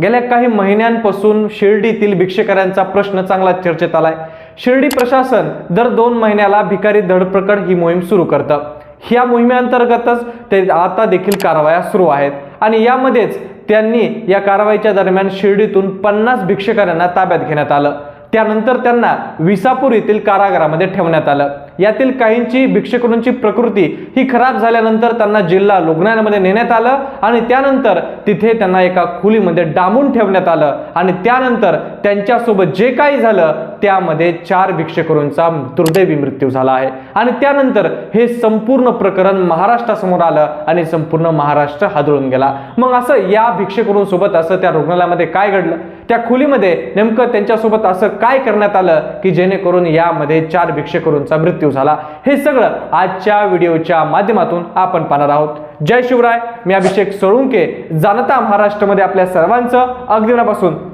गेल्या काही महिन्यांपासून शिर्डीतील भिक्षेकऱ्यांचा प्रश्न चांगला चर्चेत आलाय. शिर्डी प्रशासन दर दोन महिन्याला भिकारी धडपकड ही मोहीम सुरू करतं. ह्या मोहिमेअंतर्गतच ते आता देखील कारवाया सुरू आहेत आणि यामध्येच त्यांनी या कारवाईच्या दरम्यान शिर्डीतून पन्नास भिक्षेकऱ्यांना ताब्यात घेण्यात आलं. त्यानंतर त्यांना विसापूर येथील कारागृहामध्ये ठेवण्यात आलं. यातील काहींची भिक्षेकडूंची प्रकृती ही खराब झाल्यानंतर त्यांना जिल्हा रुग्णालयामध्ये नेण्यात आलं आणि त्यानंतर तिथे त्यांना एका खोलीमध्ये डांबून ठेवण्यात आलं. आणि त्यानंतर त्यांच्यासोबत जे काही झालं त्यामध्ये चार भिक्षेकरूंचा दुर्दैवी मृत्यू झाला आहे. आणि त्यानंतर हे संपूर्ण प्रकरण महाराष्ट्रासमोर आलं आणि संपूर्ण महाराष्ट्र हादळून गेला. मग असं या भिक्षेकरूंसोबत असं त्या रुग्णालयामध्ये काय घडलं? त्या खोलीमध्ये नेमकं त्यांच्यासोबत असं काय करण्यात आलं की जेणेकरून यामध्ये चार भिक्षेकरूंचा मृत्यू झाला. हे सगळं आजच्या व्हिडिओच्या माध्यमातून आपण पाहणार आहोत. जय शिवराय मी अभिषेक सोळुंके जाणता महाराष्ट्रामध्ये आपल्या सर्वांचं अगदी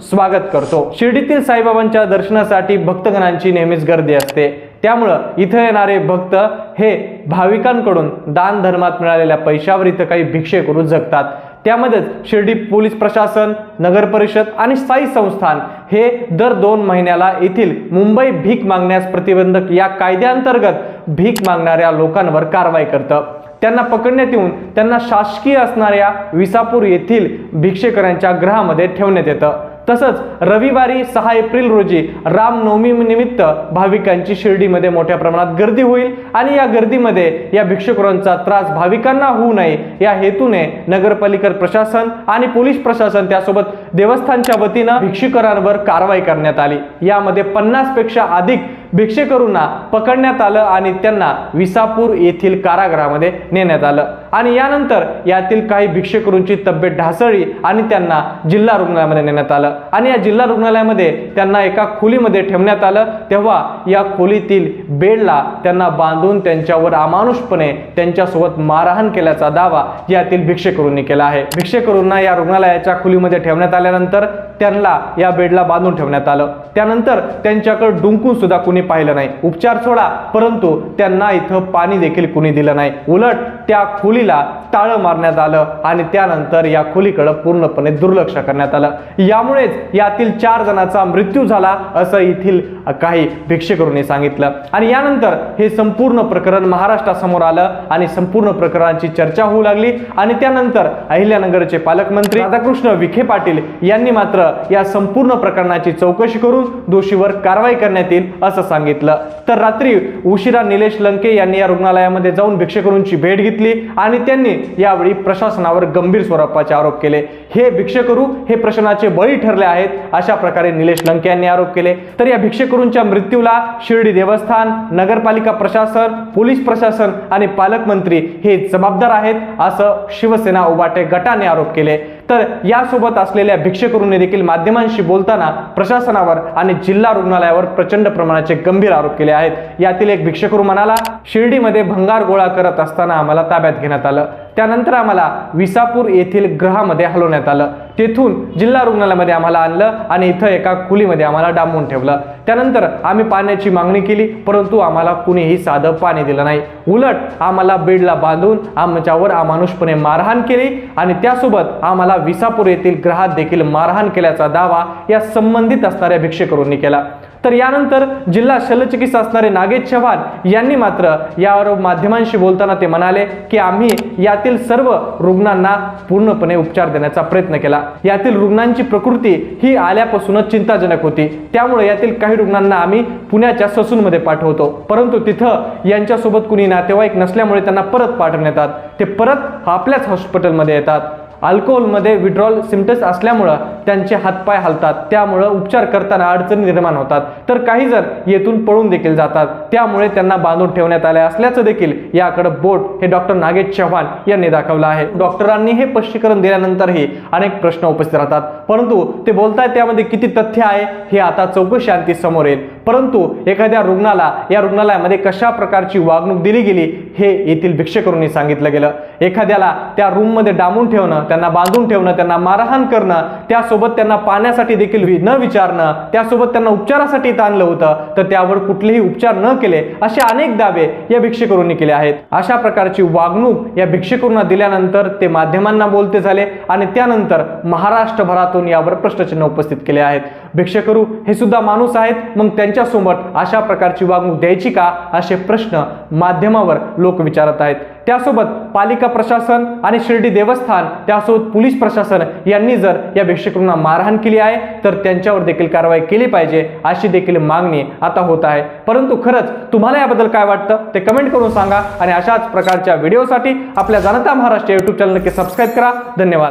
स्वागत करतो. शिर्डीतील साईबाबांच्या दर्शनासाठी भक्तगणांची नेहमीच गर्दी असते. त्यामुळं इथं येणारे भक्त हे भाविकांकडून दान धर्मात मिळालेल्या पैशावर इथं काही भिक्षे करून जगतात. त्यामध्येच शिर्डी पोलीस प्रशासन नगर परिषद आणि स्थायी संस्थान हे दर दोन महिन्याला येथील मुंबई भीक मागण्यास प्रतिबंधक या कायद्याअंतर्गत भीक मागणाऱ्या लोकांवर कारवाई करतं. त्यांना पकडण्यात येऊन त्यांना शासकीय असणाऱ्या विसापूर येथील भिक्षेकरांच्या गृहामध्ये ठेवण्यात येतं. तसंच रविवारी सहा एप्रिल रोजी रामनवमी निमित्त भाविकांची शिर्डीमध्ये मोठ्या प्रमाणात गर्दी होईल आणि या गर्दीमध्ये या भिक्षुकरांचा त्रास भाविकांना होऊ नये. या हेतूने नगरपालिका प्रशासन आणि पोलीस प्रशासन त्यासोबत देवस्थानच्या वतीनं भिक्षुकरांवर कारवाई करण्यात आली. यामध्ये पन्नासपेक्षा अधिक भिक्षेकरूंना पकडण्यात आलं आणि त्यांना विसापूर येथील कारागृहामध्ये नेण्यात आलं. आणि यानंतर यातील काही भिक्षेकरूंची तब्येत ढासळली आणि त्यांना जिल्हा रुग्णालयामध्ये नेण्यात आलं. आणि या जिल्हा रुग्णालयामध्ये त्यांना एका खोलीमध्ये ठेवण्यात आलं. तेव्हा या खोलीतील बेडला त्यांना बांधून त्यांच्यावर अमानुषपणे त्यांच्यासोबत मारहाण केल्याचा दावा यातील भिक्षेकरूंनी केला आहे. भिक्षेकरूंना या रुग्णालयाच्या खोलीमध्ये ठेवण्यात आल्यानंतर त्यांना या बेडला बांधून ठेवण्यात आलं. त्यानंतर त्यांच्याकडे डुंकून सुद्धा कुणी पाहिलं नाही. उपचार सोडा परंतु त्यांना इथं पाणी देखील कुणी दिलं नाही. उलट त्या खोलीला टाळं मारण्यात आलं आणि त्यानंतर या खोलीकडे पूर्णपणे दुर्लक्ष करण्यात आलं. यामुळेच यातील चार जणांचा मृत्यू झाला असं येथील काही भिक्षेकरूंनी सांगितलं. आणि यानंतर हे संपूर्ण प्रकरण महाराष्ट्रासमोर आलं आणि संपूर्ण प्रकरणाची चर्चा होऊ लागली. आणि त्यानंतर अहिल्यानगरचे पालकमंत्री राधाकृष्ण विखे पाटील यांनी मात्र या संपूर्ण प्रकरणाची चौकशी करून दोषीवर कारवाई करण्यात येईल असं सांगितलं. तर रात्री उशिरा निलेश लंके यांनी या रुग्णालयामध्ये जाऊन भिक्षेकरूंची भेट घेतली आणि त्यांनी यावेळी प्रशासनावर गंभीर स्वरूपाचे आरोप केले. हे भिक्षेकरू हे प्रश्नाचे बळी ठरले आहेत अशा प्रकारे निलेश लंके यांनी आरोप केले. तर या भिक्षेकरूंच्या मृत्यूला शिर्डी देवस्थान नगरपालिका प्रशासन पोलीस प्रशासन आणि पालकमंत्री हे जबाबदार आहेत असं शिवसेना उबाटे गटाने आरोप केले. तर यासोबत असलेल्या भिक्षेकरूंनी देखील माध्यमांशी बोलताना प्रशासनावर आणि जिल्हा रुग्णालयावर प्रचंड प्रमाणाचे गंभीर आरोप केले आहेत. यातील एक भिक्षेकरू म्हणाला शिर्डीमध्ये भंगार गोळा करत असताना आम्हाला ताब्यात घेण्यात आलं. त्यानंतर आम्हाला विसापूर येथील ग्रहामध्ये हलवण्यात आलं. तेथून जिल्हा रुग्णालयामध्ये आम्हाला आणलं आणि इथं एका खुलीमध्ये आम्हाला डांबून ठेवलं. त्यानंतर आम्ही पाण्याची मागणी केली परंतु आम्हाला कुणीही साधं पाणी दिलं नाही. उलट आम्हाला बेडला बांधून आमच्यावर अमानुषपणे मारहाण केली आणि त्यासोबत आम्हाला विसापूर येथील ग्रहात देखील मारहाण केल्याचा दावा या संबंधित असणाऱ्या भिक्षेकरूंनी केला. तर यानंतर जिल्हा शल्यचिकित्सा असणारे नागेश चव्हाण यांनी मात्र यावर माध्यमांशी बोलताना ते म्हणाले की आम्ही यातील सर्व रुग्णांना पूर्णपणे उपचार देण्याचा प्रयत्न केला. यातील रुग्णांची प्रकृती ही आल्यापासूनच चिंताजनक होती. त्यामुळे यातील काही रुग्णांना आम्ही पुण्याच्या ससूनमध्ये पाठवतो. परंतु तिथं यांच्यासोबत कुणी नातेवाईक नसल्यामुळे त्यांना परत पाठवण्यात येतात ते परत आपल्याच हॉस्पिटलमध्ये येतात. अल्कोहोलमध्ये विड्रॉल सिमटम्स असल्यामुळं त्यांचे हातपाय हलतात. त्यामुळं उपचार करताना अडचणी निर्माण होतात. तर काही जण येथून पळून देखील जातात. त्यामुळे त्यांना बांधून ठेवण्यात आले असल्याचं देखील याकडे बोट हे डॉक्टर नागेश चव्हाण यांनी दाखवलं आहे. डॉक्टरांनी हे स्पष्टीकरण दिल्यानंतरही अनेक प्रश्न उपस्थित राहतात. परंतु ते बोलतायत त्यामध्ये किती तथ्य आहे हे आता चौकशी अंती समोर येईल. परंतु एखाद्या रुग्णाला या रुग्णालयामध्ये कशा प्रकारची वागणूक दिली गेली हे येथील भिक्षेकरूंनी सांगितलं गेलं. एखाद्याला त्या रूममध्ये डांबून ठेवणं त्यांना बांधून ठेवणं त्यांना मारहाण करणं त्यासोबत त्यांना पाण्यासाठी देखील वि- न विचारणं त्यासोबत त्यांना उपचारासाठी इथं आणलं होतं तर त्यावर कुठलेही उपचार न केले असे अनेक दावे या भिक्षेकरूंनी केले आहेत. अशा प्रकारची वागणूक या भिक्षेकरूंना दिल्यानंतर ते माध्यमांना बोलते झाले आणि त्यानंतर महाराष्ट्रभरातून यावर प्रश्नचिन्ह उपस्थित केले आहेत. भिक्षेकरू हे सुद्धा माणूस आहेत मग त्यांच्यासोबत अशा प्रकारची वागणूक द्यायची का? असे प्रश्न माध्यमावर लोक विचारत आहेत. त्यासोबत पालिका प्रशासन आणि शिर्डी देवस्थान त्यासोबत पोलीस प्रशासन यांनी जर या भिक्षेकरूंना मारहाण केली आहे तर त्यांच्यावर देखील कारवाई केली पाहिजे अशी देखील मागणी आता होत आहे. परंतु खरंच तुम्हाला याबद्दल काय वाटतं ते कमेंट करून सांगा आणि अशाच प्रकारच्या व्हिडिओसाठी आपल्या जनता महाराष्ट्र यूट्यूब चॅनल नक्की सबस्क्राईब करा. धन्यवाद.